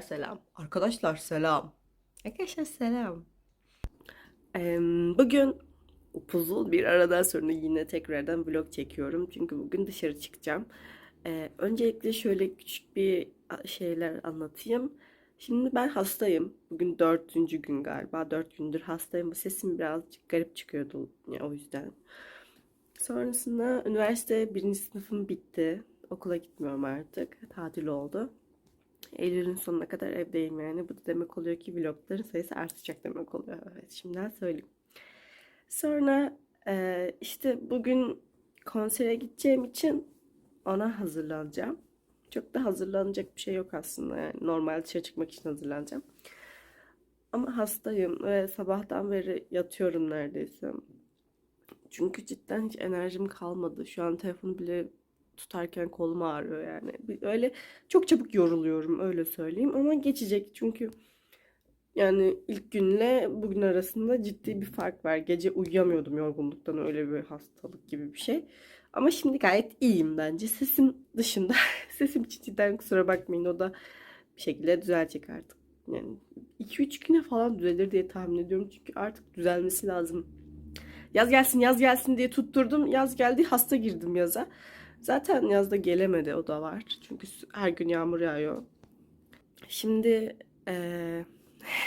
Selam. Arkadaşlar selam. Arkadaşlar selam. Arkadaşlar selam. Eee, bugün upuzun bir aradan sonra yine tekrardan vlog çekiyorum. Çünkü bugün dışarı çıkacağım. Eee, öncelikle şöyle küçük bir şeyler anlatayım. Şimdi ben hastayım. Bugün dördüncü gün galiba. Dört gündür hastayım. Sesim birazcık garip çıkıyordu ya, o yüzden. Sonrasında üniversite birinci sınıfım bitti. Okula gitmiyorum artık. Tatil oldu. Eylül'ün sonuna kadar evdeyim yani. Bu da demek oluyor ki vlogların sayısı artacak demek oluyor. Evet şimdiden söyleyeyim. Sonra e, işte bugün konsere gideceğim için ona hazırlanacağım. Çok da hazırlanacak bir şey yok aslında. Yani normal dışarı çıkmak için hazırlanacağım. Ama hastayım ve sabahtan beri yatıyorum neredeyse. Çünkü cidden hiç enerjim kalmadı. Şu an telefonu bile tutarken kolum ağrıyor yani. Öyle çok çabuk yoruluyorum öyle söyleyeyim ama geçecek çünkü yani ilk günle bugün arasında ciddi bir fark var. Gece uyuyamıyordum yorgunluktan öyle bir hastalık gibi bir şey. Ama şimdi gayet iyiyim bence. Sesim dışında. Sesim cidden kusura bakmayın. O da bir şekilde düzelecek artık. Yani 2-3 güne falan düzelir diye tahmin ediyorum. Çünkü artık düzelmesi lazım. Yaz gelsin yaz gelsin diye tutturdum. Yaz geldi hasta girdim yaza. Zaten yazda gelemedi o da var. Çünkü her gün yağmur yağıyor. Şimdi eee,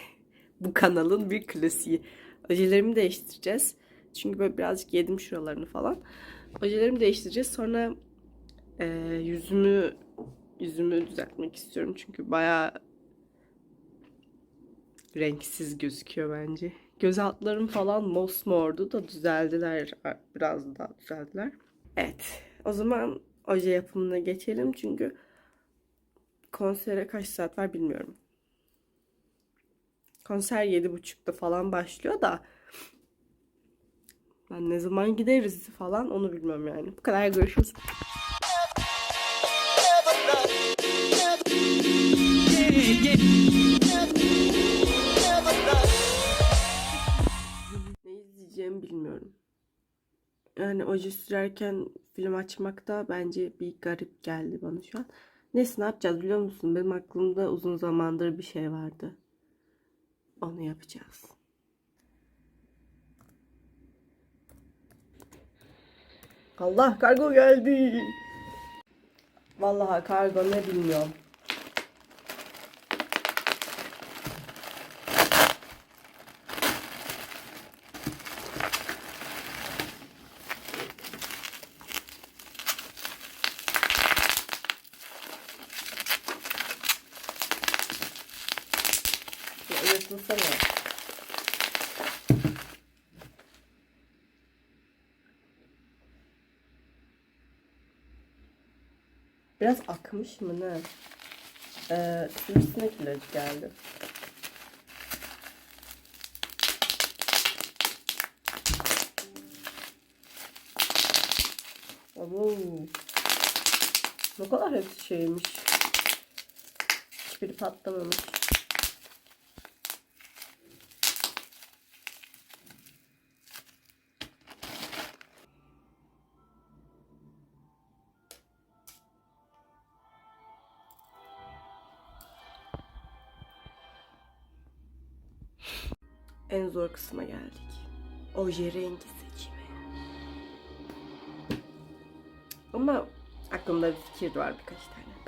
bu kanalın bir klasiği. Ojelerimi değiştireceğiz. Çünkü böyle birazcık yedim şuralarını falan. Ojelerimi değiştireceğiz. Sonra eee, yüzümü yüzümü düzeltmek istiyorum. Çünkü bayağı renksiz gözüküyor bence. Göz altlarım falan mosmordu da düzeldiler. Biraz daha düzeldiler. Evet. O zaman oje yapımına geçelim. Çünkü konsere kaç saat var bilmiyorum. Konser 7.30'da falan başlıyor da ben ne zaman gideriz falan onu bilmiyorum yani. Bu kadar görüşürüz. Ne Yani oje sürerken film açmak da bence bir garip geldi bana şu an. Neyse ne yapacağız biliyor musun? Benim aklımda uzun zamandır bir şey vardı. Onu yapacağız. Allah kargo geldi. Vallahi kargo ne bilmiyorum. Ya Yırtılsana. Biraz akmış mı ne? Ee, sivrisinek ilacı geldi. Abo. Ne kadar hepsi şeymiş. Hiçbiri patlamamış. En zor kısma geldik. Oje rengi seçimi. Ama aklımda bir fikir var birkaç tane.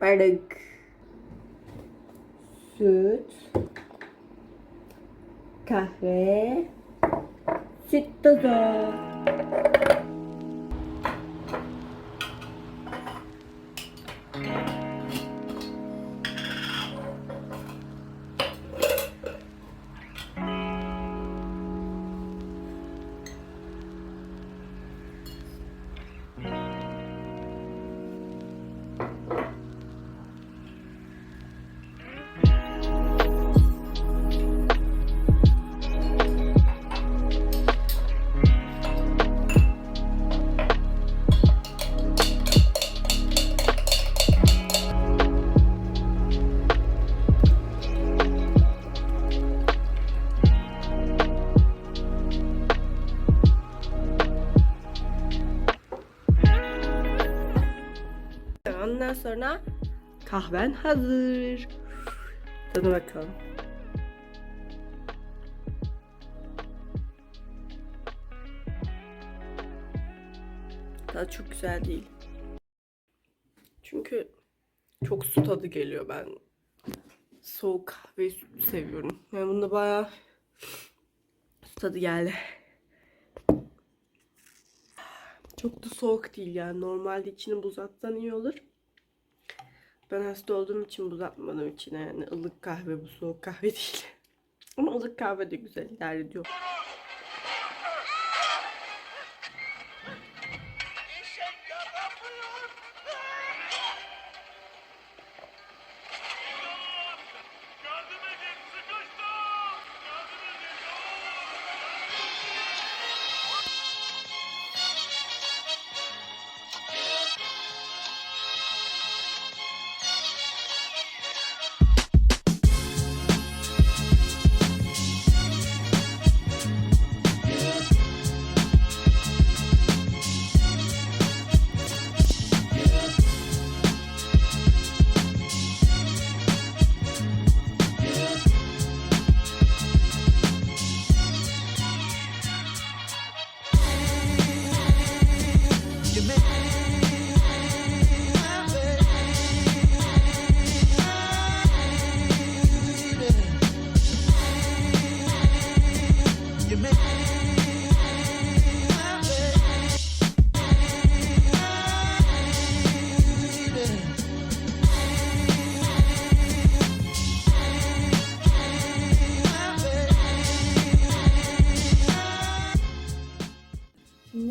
Bardak. Süt. Kahve. Süt tozu. aradan kahven hazır. Hadi bakalım. Daha çok güzel değil. Çünkü çok su tadı geliyor ben. Soğuk kahveyi seviyorum. Yani bunda bayağı su tadı geldi. Çok da soğuk değil yani. Normalde içini buz atsan iyi olur. Ben hasta olduğum için buz atmadım içine. Yani ılık kahve bu soğuk kahve değil. Ama ılık kahve de güzel idare ediyor.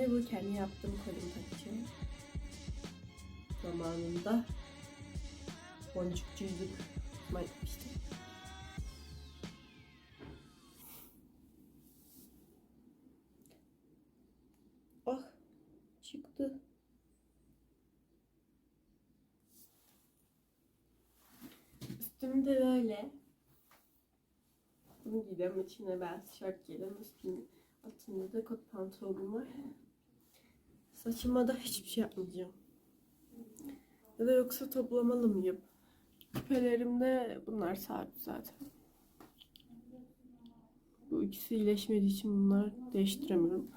Şimdi bu kendi yaptığım kolye takacağım. Zamanında boncukçuyduk. Ben gitmiştim. Ah çıktı. Üstümde böyle. Bunu giydim. içine beyaz tişört giydim. Üstümde altında da kot pantolonum var. Saçıma da hiçbir şey yapmayacağım. Ya da yoksa toplamalı mıyım? Küpelerimde bunlar sabit zaten. Bu ikisi iyileşmediği için bunları değiştiremiyorum.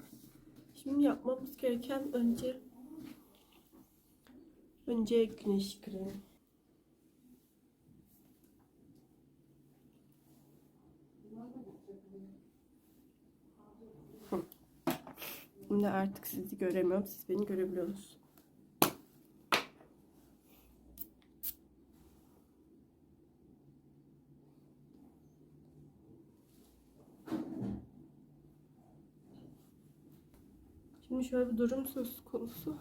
Şimdi yapmamız gereken önce önce güneş kremi. Şimdi artık sizi göremiyorum. Siz beni görebiliyorsunuz. Şimdi şöyle bir durum söz konusu.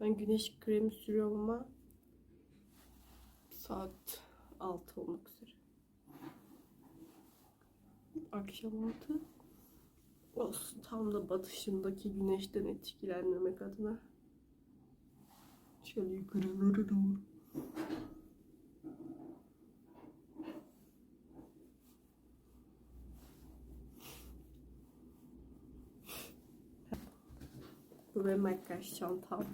Ben güneş kremi sürüyorum ama saat 6 olmak üzere. Akşam 6. Olsun tam da batışındaki güneşten etkilenmemek adına. Şöyle yukarılara doğru. Bu benim makyaj çantam.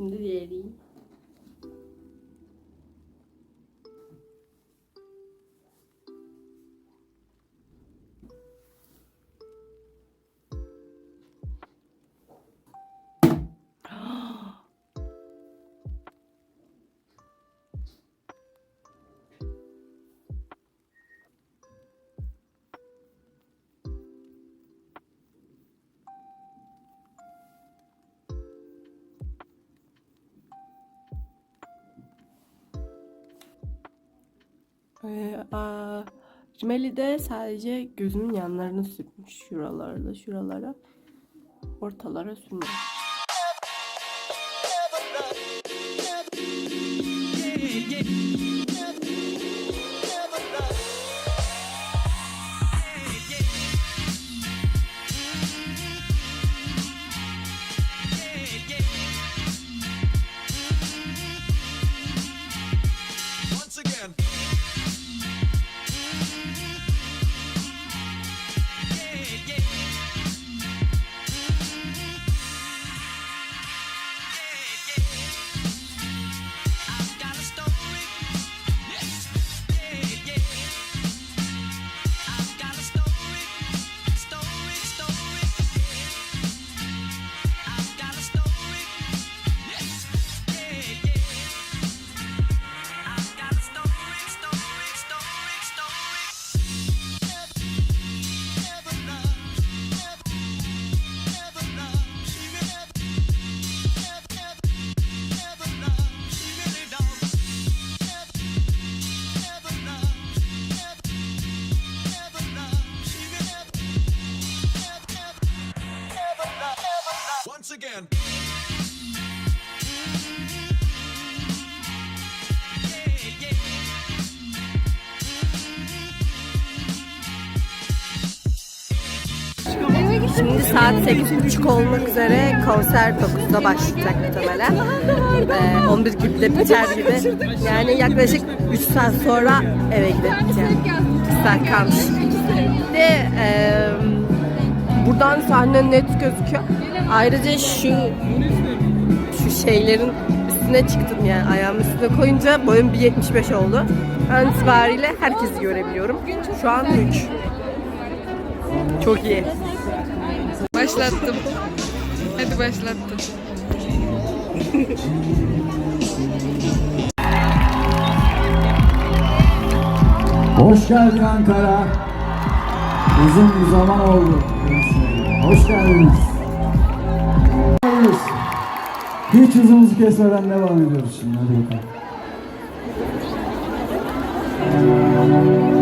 Şimdi diğeri. Ee, Rimeli de sadece gözümün yanlarını sürmüş. Şuralarda, şuralara. Ortalara sürmüyor. Saat 8.30 olmak üzere konser 9'da başlayacak muhtemelen. Ee, 11 gibi de biter gibi. Yani yaklaşık 3 saat sonra eve gideceğim. 2 saat kalmış. De e, buradan sahne net gözüküyor. Ayrıca şu şu şeylerin üstüne çıktım yani ayağımın üstüne koyunca boyum 1.75 oldu. An itibariyle herkesi görebiliyorum. Şu an 3. Çok iyi. Başlattım. Hadi başlattım. Hoş geldin Ankara. Uzun bir zaman oldu. Hoş. Geldiniz. Hiç hızımızı kesmeden devam ediyoruz şimdi. Hadi bakalım.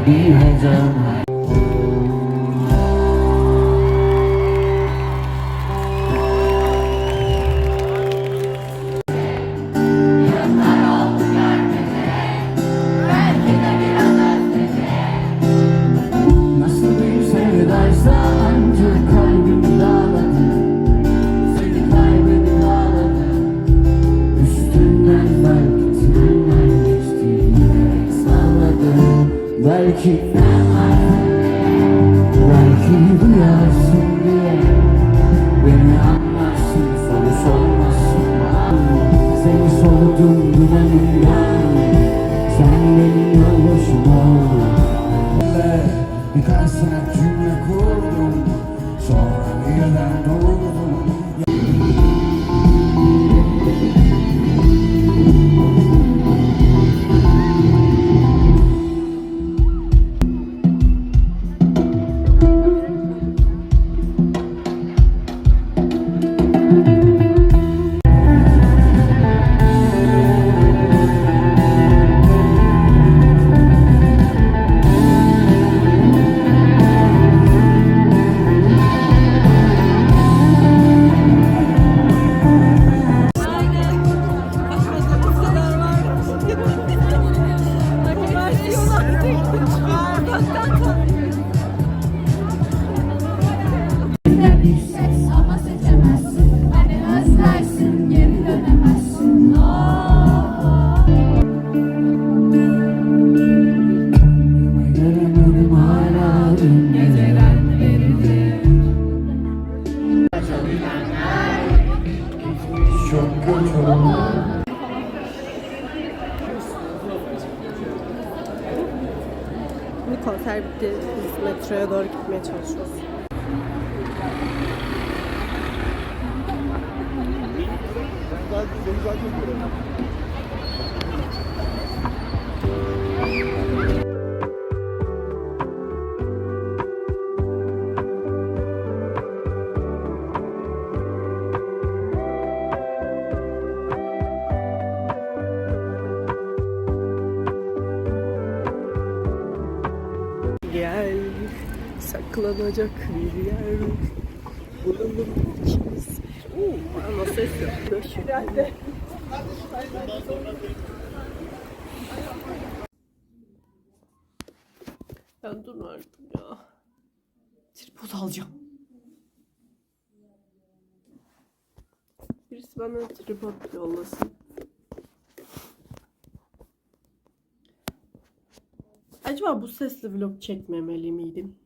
Her bir Yes. lá já Deus da Şurada. Ben dur artık ya. Tripod alacağım. Birisi bana tripod yollasın. Acaba bu sesle vlog çekmemeli miydim?